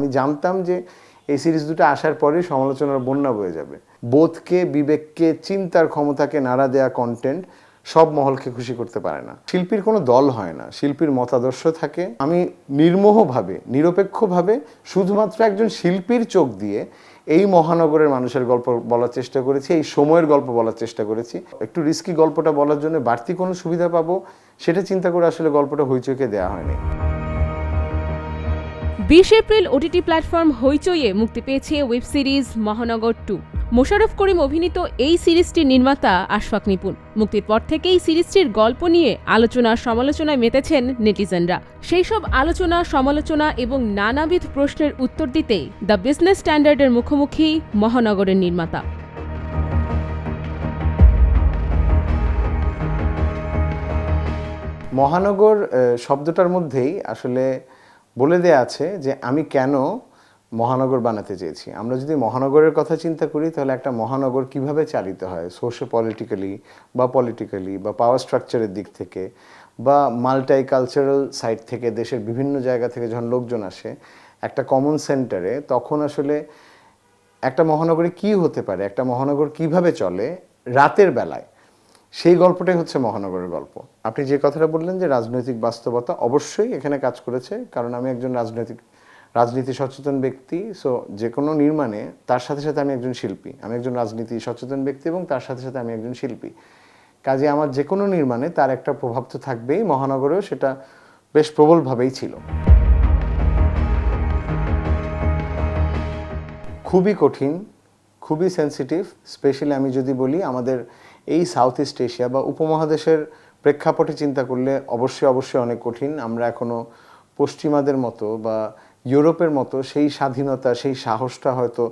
আমি জানতাম যে এই সিরিজ দুটো আসার পরেই সমালোচনার বন্যা বয়ে যাবে। বোধকে, বিবেককে, চিন্তার ক্ষমতাকে নাড়া দেয়া কন্টেন্ট সব মহলকে খুশি করতে পারে না। শিল্পীর কোনো দল হয় না, শিল্পীর মতাদর্শ থাকে। আমি নির্মোহভাবে, নিরপেক্ষভাবে শুধুমাত্র একজন শিল্পীর চোখ দিয়ে এই মহানগরের মানুষের গল্প বলার চেষ্টা করেছি, এই সময়ের গল্প বলার চেষ্টা করেছি। একটু রিস্কি গল্পটা বলার জন্য বাড়তি কোনো সুবিধা পাবো, সেটা চিন্তা করে আসলে গল্পটা হইচইকে দেওয়া হয়নি। বিশ এপ্রিল ওটিটি প্ল্যাটফর্ম হইচইয়ে মুক্তি পেয়েছে web series Mohanagar two. Mosharraf Karim অভিনীত এই সিরিজটির নির্মাতা আশফাক নিপুণ। মুক্তির পর থেকেই সিরিজটির গল্প নিয়ে আলোচনা সমালোচনায় মেতেছেন নেটিজেনরা। সেই সব আলোচনা, সমালোচনা এবং নানাবিধ প্রশ্নের উত্তর দিতেই দ্য বিজনেস স্ট্যান্ডার্ডের মুখোমুখি মহানগরের নির্মাতা। মহানগর শব্দটার মধ্যেই আসলে বলে দেয়া আছে যে আমি কেন মহানগর বানাতে চেয়েছি। আমরা যদি মহানগরের কথা চিন্তা করি, তাহলে একটা মহানগর কীভাবে চালিত হয়? সোশ্য পলিটিক্যালি বা পলিটিক্যালি বা পাওয়ার স্ট্রাকচারের দিক থেকে বা মাল্টাই কালচারাল সাইড থেকে, দেশের বিভিন্ন জায়গা থেকে যখন লোকজন আসে, একটা কমন সেন্টারে তখন আসলে একটা মহানগরে কি হতে পারে? একটা মহানগর কীভাবে চলে? রাতের বেলায়। সেই গল্পটাই হচ্ছে মহানগরের গল্প। আপনি যে কথাটা বললেন যে রাজনৈতিক বাস্তবতা অবশ্যই এখানে কাজ করেছে, কারণ আমি একজন রাজনৈতিক, রাজনীতি সচেতন ব্যক্তি সো যে কোনো নির্মাণে তার সাথে সাথে আমি একজন শিল্পী। আমি একজন রাজনীতি সচেতন ব্যক্তি এবং তার সাথে সাথে আমি একজন শিল্পী। কাজে আমার যে কোনো নির্মাণে তার একটা প্রভাব তো থাকবেই, মহানগরেও সেটা বেশ প্রবলভাবেই ছিল। খুবই কঠিন, খুবই সেন্সিটিভ স্পেশালি আমি যদি বলি আমাদের এই সাউথ ইস্ট এশিয়া বা উপমহাদেশের প্রেক্ষাপটে চিন্তা করলে অবশ্যই অবশ্যই অনেক কঠিন। আমরা এখনও পশ্চিমাদের মতো বা ইউরোপের মতো সেই স্বাধীনতা, সেই সাহসটা হয়তো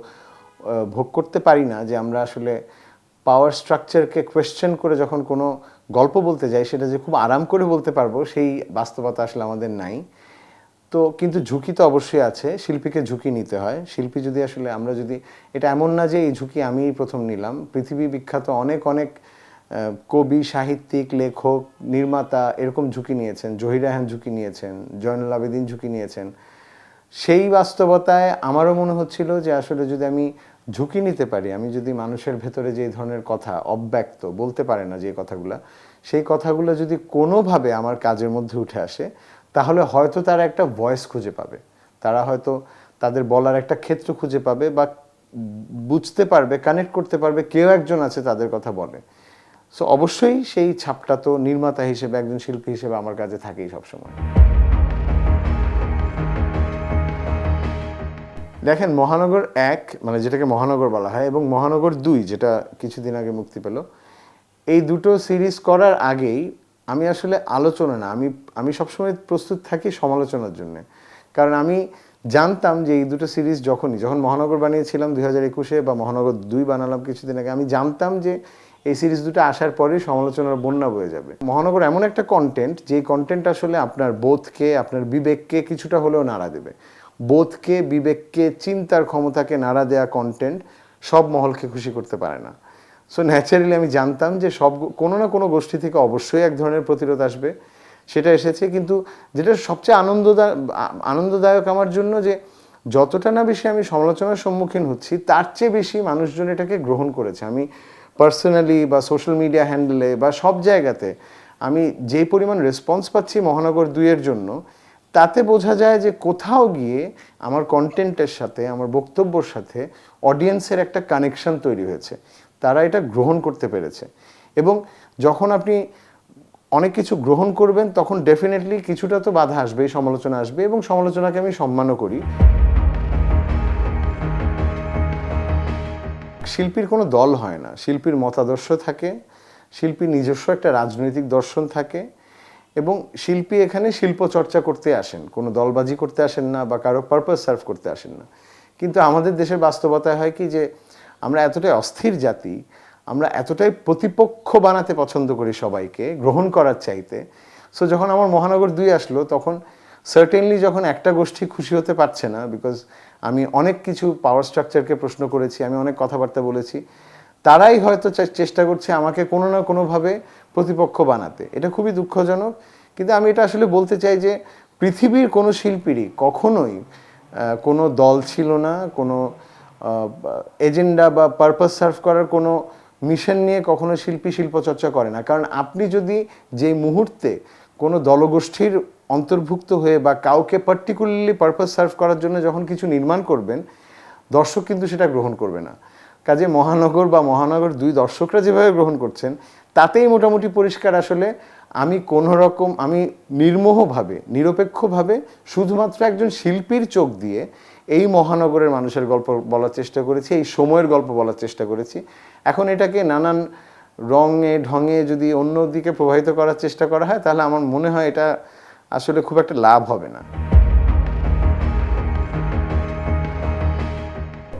ভোগ করতে পারি না যে আমরা আসলে পাওয়ার স্ট্রাকচারকে কোয়েশ্চেন করে যখন কোনো গল্প বলতে যাই, সেটা যে খুব আরাম করে বলতে পারব, সেই বাস্তবতা আসলে আমাদের নাই। তো কিন্তু ঝুঁকি তো অবশ্যই আছে, শিল্পীকে ঝুঁকি নিতে হয়। শিল্পী যদি আসলে আমরা যদি, এটা এমন না যে এই ঝুঁকি আমিই প্রথম নিলাম। পৃথিবী বিখ্যাত অনেক অনেক কবি, সাহিত্যিক, লেখক, নির্মাতা এরকম ঝুঁকি নিয়েছেন। জহির রায়হান ঝুঁকি নিয়েছেন, জয়নুল আবেদিন ঝুঁকি নিয়েছেন। সেই বাস্তবতায় আমারও মনে হচ্ছিল যে আসলে যদি আমি ঝুঁকি নিতে পারি, আমি যদি মানুষের ভেতরে যে ধরনের কথা অব্যক্ত, বলতে পারে না যে কথাগুলো, সেই কথাগুলো যদি কোনোভাবে আমার কাজের মধ্যে উঠে আসে তাহলে হয়তো তারা একটা ভয়েস খুঁজে পাবে। তারা হয়তো তাদের বলার একটা ক্ষেত্র খুঁজে পাবে বা বুঝতে পারবে কানেক্ট করতে পারবে, কেউ একজন আছে তাদের কথা বলে। সো অবশ্যই সেই ছাপটা তো নির্মাতা হিসেবে, একজন শিল্পী হিসেবে আমার কাছে থাকেই সবসময়। দেখেন, মহানগর এক মানে যেটাকে মহানগর বলা হয়, এবং মহানগর দুই, যেটা কিছুদিন আগে মুক্তি পেল, এই দুটো সিরিজ করার আগেই আমি আসলে আলোচনা না, আমি আমি সবসময় প্রস্তুত থাকি সমালোচনার জন্য। কারণ আমি জানতাম যে এই দুটো সিরিজ যখনই, যখন মহানগর বানিয়েছিলাম দুই হাজার একুশে বা মহানগর দুই বানালাম কিছুদিন আগে, আমি জানতাম যে এই সিরিজ দুটো আসার পরেই সমালোচনার বন্যা বয়ে যাবে। মহানগর এমন একটা কন্টেন্ট যে কন্টেন্ট আসলে আপনার বোধকে, আপনার বিবেককে কিছুটা হলেও নাড়া দেবে। বোধকে, বিবেককে, চিন্তার ক্ষমতাকে নাড়া দেয়া কন্টেন্ট সব মহলকে খুশি করতে পারে না। সো ন্যাচারালি আমি জানতাম যে সব কোনো না কোনো গোষ্ঠী থেকে অবশ্যই এক ধরনের প্রতিরোধ আসবে। সেটা এসেছে কিন্তু যেটা সবচেয়ে আনন্দদায়ক আনন্দদায়ক আমার জন্য যে যতটা না বেশি আমি সমালোচনার সম্মুখীন হচ্ছি, তার চেয়ে বেশি মানুষজন এটাকে গ্রহণ করেছে। আমি পার্সোনালি বা সোশ্যাল মিডিয়া হ্যান্ডেলে বা সব জায়গাতে আমি যেই পরিমাণ রেসপন্স পাচ্ছি মহানগর দুইয়ের জন্য, তাতে বোঝা যায় যে কোথাও গিয়ে আমার কন্টেন্টের সাথে, আমার বক্তব্যর সাথে অডিয়েন্সের একটা কানেকশন তৈরি হয়েছে। তারা এটা গ্রহণ করতে পেরেছে। এবং যখন আপনি অনেক কিছু গ্রহণ করবেন, তখন ডেফিনেটলি কিছুটা তো বাধা আসবেই, সমালোচনা আসবে এবং সমালোচনাকে আমি সম্মানও করি। শিল্পীর কোনো দল হয় না। শিল্পীর মতাদর্শ থাকে, শিল্পীর নিজস্ব একটা রাজনৈতিক দর্শন থাকে এবং শিল্পী এখানে শিল্প চর্চা করতে আসেন। কোনো দলবাজি করতে আসেন না বা কারও পারপাস সার্ভ করতে আসেন না। কিন্তু আমাদের দেশের বাস্তবতায় হয় কি যে আমরা এতটাই অস্থির জাতি, আমরা এতটাই প্রতিপক্ষ বানাতে পছন্দ করি সবাইকে, গ্রহণ করার চাইতে। সো যখন আমার মহানগর দুই আসলো, তখন সার্টেনলি যখন একটা গোষ্ঠী খুশি হতে পারছে না বিকজ আমি অনেক কিছু পাওয়ার স্ট্রাকচারকে প্রশ্ন করেছি, আমি অনেক কথাবার্তা বলেছি, তারাই হয়তো চেষ্টা করছে আমাকে কোনো না কোনোভাবে প্রতিপক্ষ বানাতে। এটা খুবই দুঃখজনক, কিন্তু আমি এটা আসলে বলতে চাই যে, পৃথিবীর কোনো শিল্পীরই কখনোই কোনো দল ছিল না, কোনো এজেন্ডা বা পারপাস সার্ভ করার কোনো মিশন নিয়ে কখনো শিল্পী শিল্প চর্চা করে না। কারণ আপনি যদি যে মুহূর্তে কোনো দলগোষ্ঠীর অন্তর্ভুক্ত হয়ে বা কাউকে পার্টিকুলারলি পারপাস সার্ভ করার জন্য যখন কিছু নির্মাণ করবেন, দর্শক কিন্তু সেটা গ্রহণ করবে না। কাজে মহানগর বা মহানগর দুই দর্শকরা যেভাবে গ্রহণ করছেন, তাতেই মোটামুটি পরিষ্কার আসলে আমি কোনো রকম, আমি নির্মোহভাবে, নিরপেক্ষভাবে শুধুমাত্র একজন শিল্পীর চোখ দিয়ে এই মহানগরের মানুষের গল্প বলার চেষ্টা করেছি, এই সময়ের গল্প বলার চেষ্টা করেছি। এখন এটাকে নানান রঙে, ঢঙে যদি অন্য দিকে প্রবাহিত করার চেষ্টা করা হয়, তাহলে আমার মনে হয় এটা আসলে খুব একটা লাভ হবে না।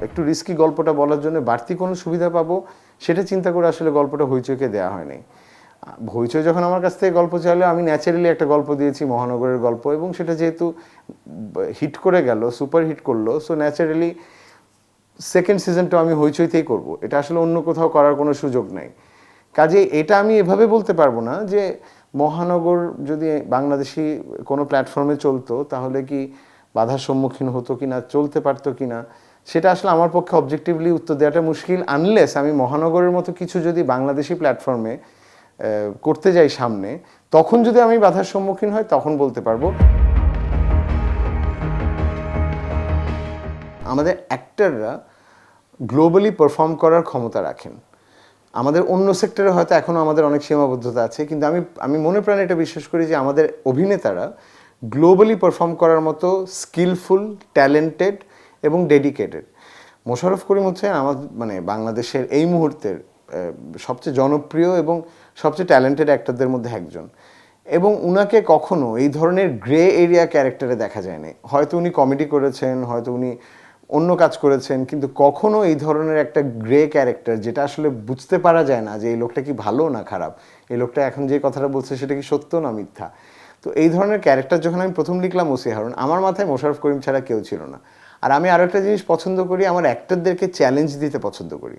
একটু রিস্কি গল্পটা বলার জন্য বাড়তি কোনো সুবিধা পাবো, সেটা চিন্তা করে আসলে গল্পটা হইচইকে দেওয়া হয়নি। হইচই যখন আমার কাছ থেকে গল্প চাইলো, আমি ন্যাচারালি একটা গল্প দিয়েছি, মহানগরের গল্প, এবং সেটা যেহেতু হিট করে গেল সুপার হিট করল সো ন্যাচারালি সেকেন্ড সিজনটা আমি হইচইতেই করব। এটা আসলে অন্য কোথাও করার কোনো সুযোগ নাই। কাজে এটা আমি এভাবে বলতে পারব না যে মহানগর যদি বাংলাদেশি কোনো প্ল্যাটফর্মে চলতো, তাহলে কি বাধার সম্মুখীন হতো কি না চলতে পারতো কি না সেটা আসলে আমার পক্ষে অবজেক্টিভলি উত্তর দেওয়াটা মুশকিল আনলেস আমি মহানগরের মতো কিছু যদি বাংলাদেশি প্ল্যাটফর্মে করতে যাই সামনে, তখন যদি আমি বাধার সম্মুখীন হয় তখন বলতে পারব। আমাদের অ্যাক্টাররা গ্লোবালি পারফর্ম করার ক্ষমতা রাখেন। আমাদের অন্য সেক্টরে হয়তো এখনও আমাদের অনেক সীমাবদ্ধতা আছে, কিন্তু আমি আমি মনে প্রাণে এটা বিশ্বাস করি যে আমাদের অভিনেতারা গ্লোবালি পারফর্ম করার মতো স্কিলফুল ট্যালেন্টেড এবং ডেডিকেটেড মোশাররফ করিম হচ্ছে আমার মানে বাংলাদেশের এই মুহূর্তের সবচেয়ে জনপ্রিয় এবং সবচেয়ে ট্যালেন্টেড অ্যাক্টরদের মধ্যে একজন। এবং উনাকে কখনো এই ধরনের গ্রে এরিয়া ক্যারেক্টারে দেখা যায়নি। হয়তো উনি কমেডি করেছেন, হয়তো উনি অন্য কাজ করেছেন, কিন্তু কখনো এই ধরনের একটা গ্রে ক্যারেক্টার যেটা আসলে বুঝতে পারা যায় না যে এই লোকটা কি ভালো না খারাপ। এই লোকটা এখন যে কথাটা বলছে সেটা কি সত্য না মিথ্যা? তো এই ধরনের ক্যারেক্টার যখন আমি প্রথম লিখলাম ওসি হারুন, আমার মাথায় মোশারফ করিম ছাড়া কেউ ছিল না। আর আমি আরও একটা জিনিস পছন্দ করি, আমার অ্যাক্টরদেরকে চ্যালেঞ্জ দিতে পছন্দ করি।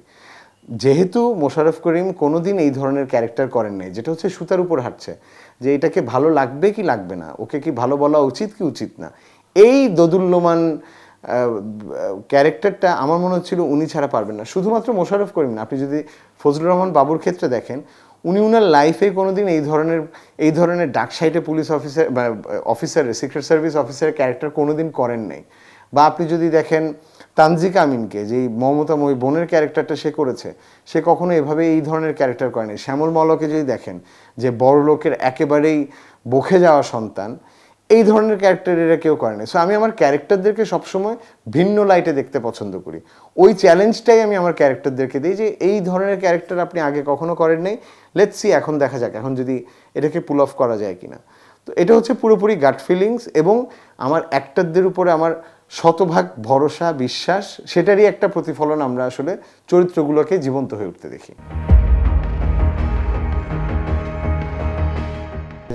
যেহেতু মোশাররফ করিম কোনোদিন এই ধরনের ক্যারেক্টার করেন নাই, যেটা হচ্ছে সুতার উপর হাঁটছে, যে এটাকে ভালো লাগবে কি লাগবে না, ওকে কি ভালো বলা উচিত কি উচিত না, এই দোদুল্যমান ক্যারেক্টারটা আমার মনে হচ্ছিল উনি ছাড়া পারবেন না। শুধুমাত্র মোশাররফ করিম না, আপনি যদি ফজলুর রহমান বাবুর ক্ষেত্রে দেখেন, উনি উনার লাইফে কোনোদিন এই ধরনের এই ধরনের ডাক সাইটে পুলিশ অফিসার বা অফিসারের সিক্রেট সার্ভিস অফিসারের ক্যারেক্টার কোনোদিন করেন নাই। বা আপনি যদি দেখেন তানজিকা আমিনকে যে মমতাময়ী বোনের ক্যারেক্টারটা সে করেছে, সে কখনো এভাবে এই ধরনের ক্যারেক্টার করেনি শ্যামল মলকে যদি দেখেন, যে বড় লোকের একেবারেই বকে যাওয়া সন্তান, এই ধরনের ক্যারেক্টার এরা কেউ করে করেনি সো আমি আমার ক্যারেক্টারদেরকে সবসময় ভিন্ন লাইটে দেখতে পছন্দ করি। ওই চ্যালেঞ্জটাই আমি আমার ক্যারেক্টারদেরকে দিই যে, এই ধরনের ক্যারেক্টার আপনি আগে কখনো করেন নাই লেটস সি এখন দেখা যাক, এখন যদি এটাকে পুল অফ করা যায় কিনা। তো এটা হচ্ছে পুরোপুরি গাট ফিলিংস এবং আমার অ্যাক্টারদের উপরে আমার শতভাগ ভরসা, বিশ্বাস, সেটারই একটা প্রতিফলন আমরা আসলে চরিত্রগুলোকে জীবন্ত হয়ে উঠতে দেখি।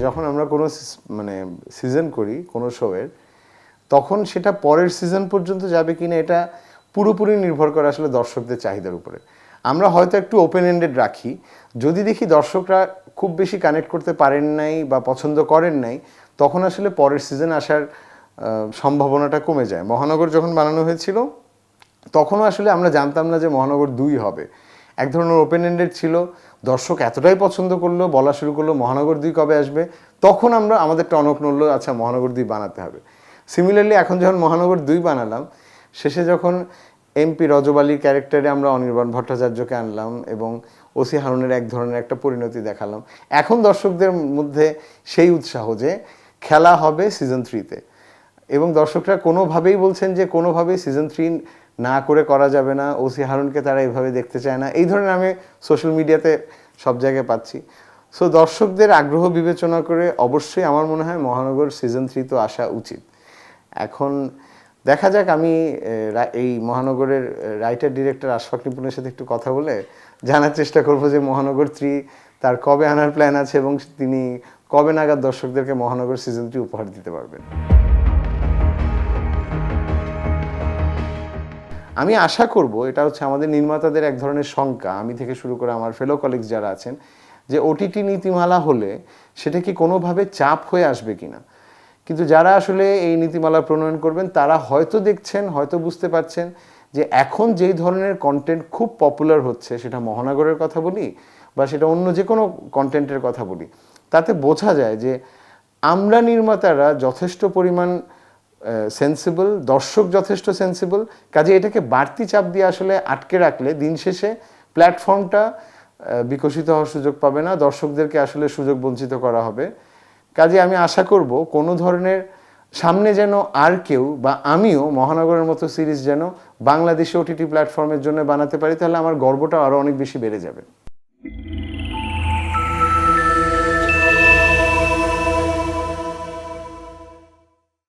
যখন আমরা কোনো মানে সিজন করি কোনো শোয়ের, তখন সেটা পরের সিজন পর্যন্ত যাবে কিনা এটা পুরোপুরি নির্ভর করে আসলে দর্শকদের চাহিদার উপরে। আমরা হয়তো একটু ওপেন এন্ডেড রাখি। যদি দেখি দর্শকরা খুব বেশি কানেক্ট করতে পারেন নাই বা পছন্দ করেন নাই, তখন আসলে পরের সিজন আসার সম্ভাবনাটা কমে যায়। মহানগর যখন বানানো হয়েছিল, তখনও আসলে আমরা জানতাম না যে মহানগর দুই হবে। এক ধরনের ওপেন এন্ডেড ছিল, দর্শক এতটাই পছন্দ করল, বলা শুরু করল মহানগর দুই কবে আসবে, তখন আমরা আমাদের টনক নড়লো আচ্ছা মহানগর দুই বানাতে হবে। সিমিলারলি এখন যখন মহানগর দুই বানালাম, শেষে যখন এমপি রজব আলীর ক্যারেক্টারে আমরা অনির্বাণ ভট্টাচার্যকে আনলাম এবং ওসি হারুনের এক ধরনের একটা পরিণতি দেখালাম, এখন দর্শকদের মধ্যে সেই উৎসাহ যে খেলা হবে সিজন থ্রিতে এবং দর্শকরা কোনোভাবেই বলছেন যে কোনোভাবেই সিজন থ্রি না করে করা যাবে না। ওসি হারুনকে তারা এইভাবে দেখতে চায় না। এই ধরনের আমি সোশ্যাল মিডিয়াতে সব জায়গায় পাচ্ছি। সো দর্শকদের আগ্রহ বিবেচনা করে অবশ্যই আমার মনে হয় মহানগর সিজন থ্রি তো আসা উচিত। এখন দেখা যাক আমি এই মহানগরের রাইটার ডিরেক্টর আশফাক নিপুণের সাথে একটু কথা বলে জানার চেষ্টা করব যে মহানগর থ্রি তার কবে আনার প্ল্যান আছে এবং তিনি কবে নাগাদ দর্শকদেরকে মহানগর সিজন থ্রি উপহার দিতে পারবেন। আমি আশা করব, এটা হচ্ছে আমাদের নির্মাতাদের এক ধরনের শঙ্কা, আমি থেকে শুরু করে আমার ফেলো কলিগস যারা আছেন, যে ওটিটি নীতিমালা হলে সেটা কি কোনোভাবে চাপ হয়ে আসবে কিনা? কিন্তু যারা আসলে এই নীতিমালা প্রণয়ন করবেন, তারা হয়তো দেখছেন, হয়তো বুঝতে পারছেন যে এখন যেই ধরনের কন্টেন্ট খুব পপুলার হচ্ছে, সেটা মহানগরের কথা বলি বা সেটা অন্য যে কোনো কন্টেন্টের কথা বলি, তাতে বোঝা যায় যে আমরা নির্মাতারা যথেষ্ট পরিমাণ সেন্সিবল দর্শক যথেষ্ট সেন্সিবল কাজে এটাকে বাড়তি চাপ দিয়ে আসলে আটকে রাখলে দিন শেষে প্ল্যাটফর্মটা বিকশিত হওয়ার সুযোগ পাবে না, দর্শকদেরকে আসলে সুযোগ বঞ্চিত করা হবে। কাজে আমি আশা করব কোনো ধরনের সামনে যেন আর কেউ বা আমিও মহানগরের মতো সিরিজ যেন বাংলাদেশে ওটিটি প্ল্যাটফর্মের জন্য বানাতে পারি, তাহলে আমার গর্বটা আরও অনেক বেশি বেড়ে যাবে।